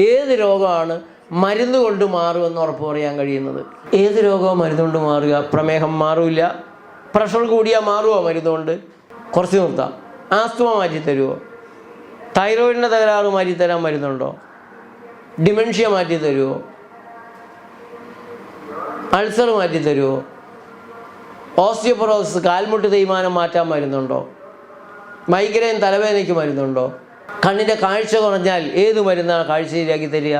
ഏത് രോഗമാണ് മരുന്ന് കൊണ്ട് മാറുമെന്ന് ഉറപ്പ് പറയാൻ കഴിയുന്നത്? ഏത് രോഗവും മരുന്ന് കൊണ്ട് മാറുക പ്രമേഹം മാറില്ല. പ്രഷർ കൂടിയാൽ മാറുമോ മരുന്ന് കൊണ്ട്? കുറച്ച് നിർത്താം. ആസ്തുമ മാറ്റി തരുമോ തൈറോയിഡിന്റെ തകരാറ് മാറ്റി തരാൻ മരുന്നുണ്ടോ? ഡിമെൻഷ്യ മാറ്റി തരുമോ അൾസർ മാറ്റി തരുമോ ഓസ്റ്റിയോപൊറോസിസ് കാൽമുട്ട് തേയ്മാനം മാറ്റാൻ മരുന്നുണ്ടോ? മൈഗ്രെയിൻ തലവേദനയ്ക്ക് മരുന്നുണ്ടോ? കണ്ണിന്റെ കാഴ്ച കുറഞ്ഞാൽ ഏത് മരുന്നാണ് കാഴ്ച ശരിയാക്കി തരിക?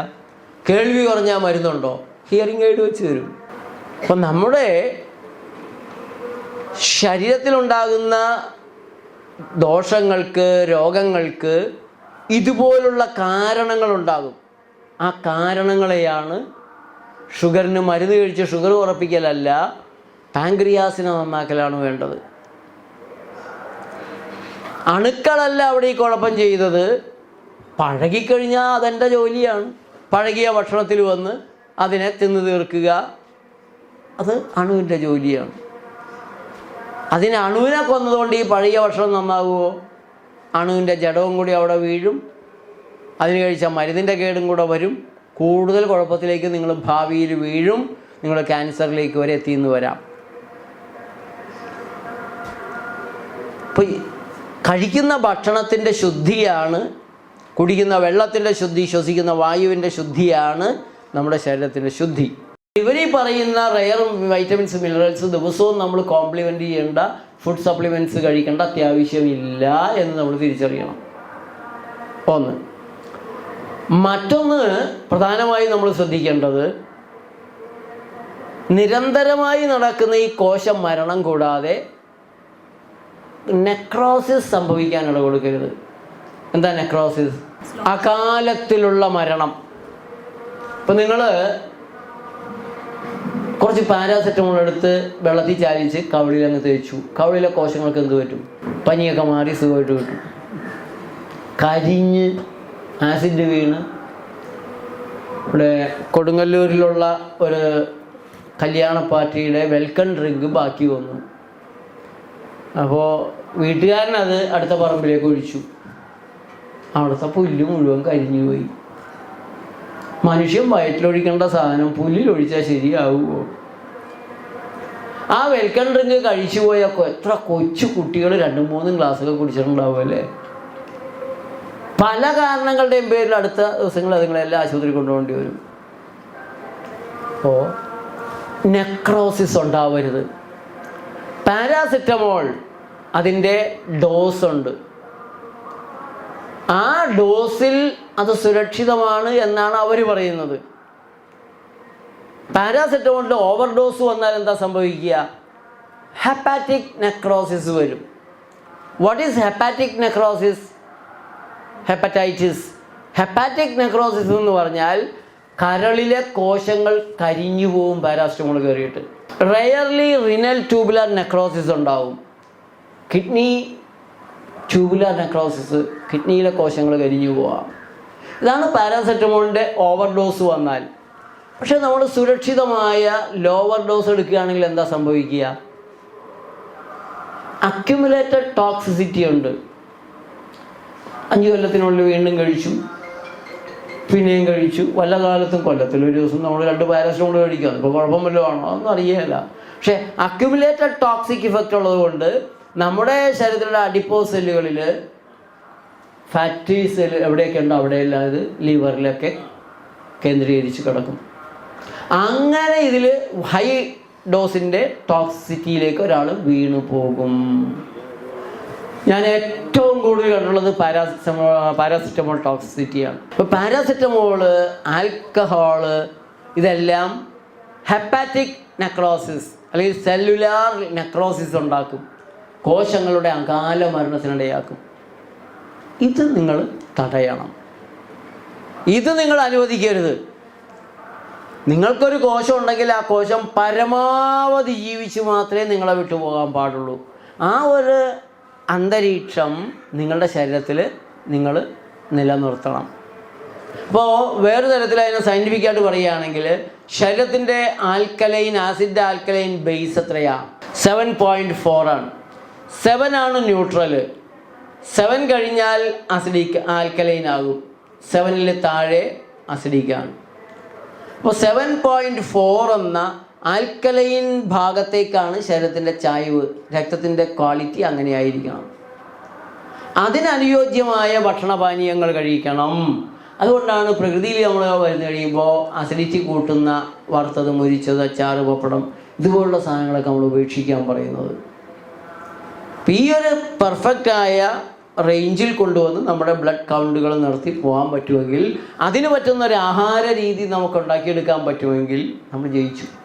കേൾവി കുറഞ്ഞാൽ മരുന്നുണ്ടോ? ഹിയറിംഗ് എയ്ഡ് വെച്ച് തരും. അപ്പം നമ്മുടെ ശരീരത്തിലുണ്ടാകുന്ന ദോഷങ്ങൾക്ക് രോഗങ്ങൾക്ക് ഇതുപോലുള്ള കാരണങ്ങളുണ്ടാകും. ആ കാരണങ്ങളെയാണ് ഷുഗറിന് മരുന്ന് കഴിച്ച് ഷുഗർ ഉറപ്പിക്കലല്ല പാങ്ക്രിയാസിനെ നന്നാക്കലാണ് വേണ്ടത്. അണുക്കളല്ല അവിടെ ഈ കുഴപ്പം ചെയ്തത്. പഴകിക്കഴിഞ്ഞാൽ അതെന്റെ ജോലിയാണ്. പഴകിയ ഭക്ഷണത്തിൽ വന്ന് അതിനെ തിന്നു തീർക്കുക. അത് അണുവിന്റെ ജോലിയാണ്. അതിന് അണുവിനെ കൊന്നതുകൊണ്ട് ഈ പഴകിയ ഭക്ഷണം നന്നാകുമോ അണുവിന്റെ ജഡവും കൂടി അവിടെ വീഴും. അതിന് കഴിച്ച മരുന്നിന്റെ കേടും കൂടെ വരും. കൂടുതൽ കുഴപ്പത്തിലേക്ക് നിങ്ങൾ ഭാവിയിൽ വീഴും. നിങ്ങൾ ക്യാൻസറിലേക്ക് വരെ എത്തിയെന്ന് വരാം. അപ്പോൾ കഴിക്കുന്ന ഭക്ഷണത്തിന്റെ ശുദ്ധിയാണ് കുടിക്കുന്ന വെള്ളത്തിന്റെ ശുദ്ധി ശ്വസിക്കുന്ന വായുവിന്റെ ശുദ്ധിയാണ് നമ്മുടെ ശരീരത്തിന്റെ ശുദ്ധി. ഇവരീ പറയുന്ന റെയർ വൈറ്റമിൻസ് മിനറൽസ് ദിവസവും നമ്മൾ കോംപ്ലിമെന്റ് ചെയ്യേണ്ട ഫുഡ് സപ്ലിമെന്റ്സ് കഴിക്കേണ്ട അത്യാവശ്യമില്ല എന്ന് നമ്മൾ തിരിച്ചറിയണം. ഒന്ന്. മറ്റൊന്ന് പ്രധാനമായി നമ്മൾ ശ്രദ്ധിക്കേണ്ടത് നിരന്തരമായി നടക്കുന്ന ഈ കോശം മരണം കൂടാതെ നെക്രോസിസ് സംഭവിക്കാൻ ഇട കൊടുക്കരുത്. എന്താ നെക്രോസിസ്? അകാലത്തിലുള്ള മരണം. ഇപ്പം നിങ്ങൾ കുറച്ച് പാരാസെറ്റമോൾ എടുത്ത് വെള്ളത്തിൽ ചാലിച്ച് കവിളിൽ അങ്ങ് തേച്ചു. കവിളിലെ കോശങ്ങൾക്ക് എന്ത് പറ്റും? പനിയൊക്കെ മാറി സുഖമായിട്ട് കിട്ടും. കരിഞ്ഞ് ആസിഡ് വീണ് ഇവിടെ കൊടുങ്ങല്ലൂരിലുള്ള ഒരു കല്യാണ പാർട്ടിയുടെ വെൽക്കം ഡ്രിങ്ക് ബാക്കി വന്നു. അപ്പോൾ വീട്ടുകാരനത് അടുത്ത പറമ്പിലേക്ക് ഒഴിച്ചു. അവിടുത്തെ പുല്ല് മുഴുവൻ കരിഞ്ഞു പോയി. മനുഷ്യൻ വയറ്റിലൊഴിക്കേണ്ട സാധനം പുല്ലിൽ ഒഴിച്ചാൽ ശരിയാവുമോ ആ വെൽക്കം ഡ്രിങ്ക് കഴിച്ചു പോയ എത്ര കൊച്ചു കുട്ടികൾ രണ്ടും മൂന്നും ഗ്ലാസ്സൊക്കെ കുടിച്ചിട്ടുണ്ടാവും അല്ലേ? പല കാരണങ്ങളുടെയും പേരിൽ അടുത്ത ദിവസങ്ങൾ അതുങ്ങളെല്ലാം ആശുപത്രി കൊണ്ടുപോകേണ്ടി വരും. അപ്പോൾ നെക്രോസിസ് ഉണ്ടാവരുത്. പാരാസിറ്റമോൾ അതിന്റെ ഡോസ് ഉണ്ട് ആ ഡോസിൽ അത് സുരക്ഷിതമാണ് എന്നാണ് അവർ പറയുന്നത്. പാരാസെറ്റമോളിന്റെ ഓവർ ഡോസ് വന്നാൽ എന്താ സംഭവിക്കുക? ഹെപ്പാറ്റിക് നെക്രോസിസ് വരും. What is hepatic necrosis hepatitis hepatic necrosis എന്ന് പറഞ്ഞാൽ കരളിലെ കോശങ്ങൾ കരിഞ്ഞു പോവും പാരാസെറ്റമോൾ കയറിയിട്ട്. റെയർലി റിനൽ ട്യൂബുലർ നെക്രോസിസ് ഉണ്ടാവും. കിഡ്നി ട്യൂബുലർ നെക്രോസിസ് കിഡ്നിയിലെ കോശങ്ങൾ കരിഞ്ഞു പോവാം. ഇതാണ് പാരാസെറ്റമോളിന്റെ ഓവർ ഡോസ് വന്നാൽ. പക്ഷേ നമ്മൾ സുരക്ഷിതമായ ലോവർ ഡോസ് എടുക്കുകയാണെങ്കിൽ എന്താ സംഭവിക്കുക? അക്യുമുലേറ്റഡ് ടോക്സിസിറ്റി ഉണ്ട്. അഞ്ച് കൊല്ലത്തിനുള്ളിൽ വീണ്ടും കഴിച്ചു. പിന്നെയും കഴിച്ചു. വല്ല കാലത്തും കൊല്ലത്തിൽ ഒരു ദിവസം നമ്മൾ രണ്ട് പാരസ്റ്റമോൾ കഴിക്കാം ഇപ്പോൾ കുഴപ്പമല്ലോ ആണോ? അതൊന്നും അറിയില്ല പക്ഷേ അക്യുമുലേറ്റഡ് ടോക്സിക് ഇഫക്റ്റ് ഉള്ളത് കൊണ്ട് നമ്മുടെ ശരീരത്തിലുള്ള അഡിപ്പോ സെല്ലുകളിൽ ഫാറ്റി സെൽ എവിടെയൊക്കെ ഉണ്ടോ അവിടെയെല്ലാം ഇത് ലിവറിലൊക്കെ കേന്ദ്രീകരിച്ച് കിടക്കും. അങ്ങനെ ഇതിൽ ഹൈ ഡോസിന്റെ ടോക്സിറ്റിയിലേക്ക് ഒരാൾ വീണു പോകും ഞാൻ ഏറ്റവും കൂടുതൽ കണ്ടുള്ളത് പാരാസിറ്റമോൾ പാരാസിറ്റമോൾ ടോക്സിറ്റിയാണ് ഇപ്പോൾ പാരാസിറ്റമോൾ ആൽക്കഹോൾ ഇതെല്ലാം ഹെപ്പാറ്റിക് നെക്രോസിസ് അല്ലെങ്കിൽ സെല്ലുലാർ നെക്രോസിസ് ഉണ്ടാക്കും. കോശങ്ങളുടെ അകാല മരണത്തിനിടയാക്കും. ഇത് നിങ്ങൾ തടയണം. ഇത് നിങ്ങൾ അനുവദിക്കരുത്. നിങ്ങൾക്കൊരു കോശം ഉണ്ടെങ്കിൽ ആ കോശം പരമാവധി ജീവിച്ച് മാത്രമേ നിങ്ങളെ വിട്ടുപോകാൻ പാടുള്ളൂ. ആ ഒരു അന്തരീക്ഷം നിങ്ങളുടെ ശരീരത്തിൽ നിങ്ങൾ നിലനിർത്തണം. അപ്പോൾ വേറെ തരത്തിൽ അതിനെ സയന്റിഫിക്കായിട്ട് പറയുകയാണെങ്കിൽ ശരീരത്തിന്റെ ആൽക്കലൈൻ ആസിഡ് ആൽക്കലൈൻ ബേസ് എത്രയാണ് സെവൻ പോയിന്റ് ആണ്. സെവൻ ആണ് ന്യൂട്രൽ സെവൻ കഴിഞ്ഞാൽ അസിഡിക് ആൽക്കലൈൻ ആകും. സെവനിൽ താഴെ അസിഡിക്കാണ് അപ്പോൾ സെവൻ പോയിന്റ് ഫോർ എന്ന ആൽക്കലൈൻ ഭാഗത്തേക്കാണ് ശരീരത്തിന്റെ ചായവ് രക്തത്തിന്റെ ക്വാളിറ്റി അങ്ങനെയായിരിക്കണം. അതിനനുയോജ്യമായ ഭക്ഷണപാനീയങ്ങൾ കഴിക്കണം. അതുകൊണ്ടാണ് പ്രകൃതിയിൽ നമ്മൾ വരുന്ന കഴിയുമ്പോൾ അസിഡിറ്റി കൂട്ടുന്ന വറുത്തത് മുരിച്ചത് അച്ചാറ് പപ്പടം ഇതുപോലുള്ള സാധനങ്ങളൊക്കെ നമ്മൾ ഉപേക്ഷിക്കാൻ പറയുന്നത്. ഈ ഒരു പെർഫെക്റ്റായ റേഞ്ചിൽ കൊണ്ടുവന്ന് നമ്മുടെ ബ്ലഡ് കൗണ്ടുകൾ നടത്തി പോകാൻ പറ്റുമെങ്കിൽ അതിന് പറ്റുന്ന ഒരു ആഹാര രീതി നമുക്ക് ഉണ്ടാക്കിയെടുക്കാൻ പറ്റുമെങ്കിൽ നമ്മൾ ജയിച്ചു.